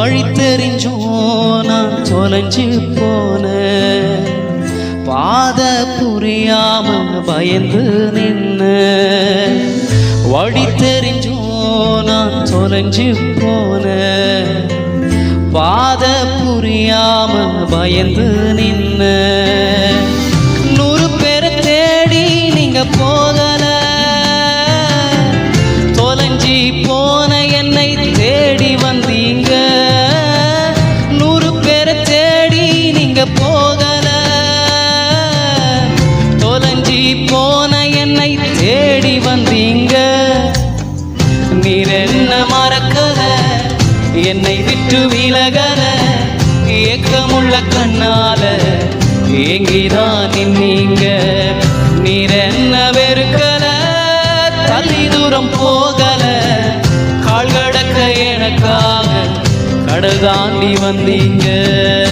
வழி தெரிஞ்சும் நான் தொலைஞ்சு போன பாத புரியாம பயந்து நின்ன. வழி தெரிஞ்சும் நான் தொலைஞ்சு போன பாத புரியாம பயந்து நின்ன. நூறு பேரை தேடி நீங்க போகல. போன என்னை தேடி வந்தீங்க. நீர் என்ன மறக்கல என்னை விட்டு விலகல ஏக்கமுள்ள கண்ணால ஏங்கிதான் நீங்க நீர் என்ன வெறுக்கல தள்ளி தூரம் போகல கால் கடக்க எனக்காக கடல் தாண்டி வந்தீங்க.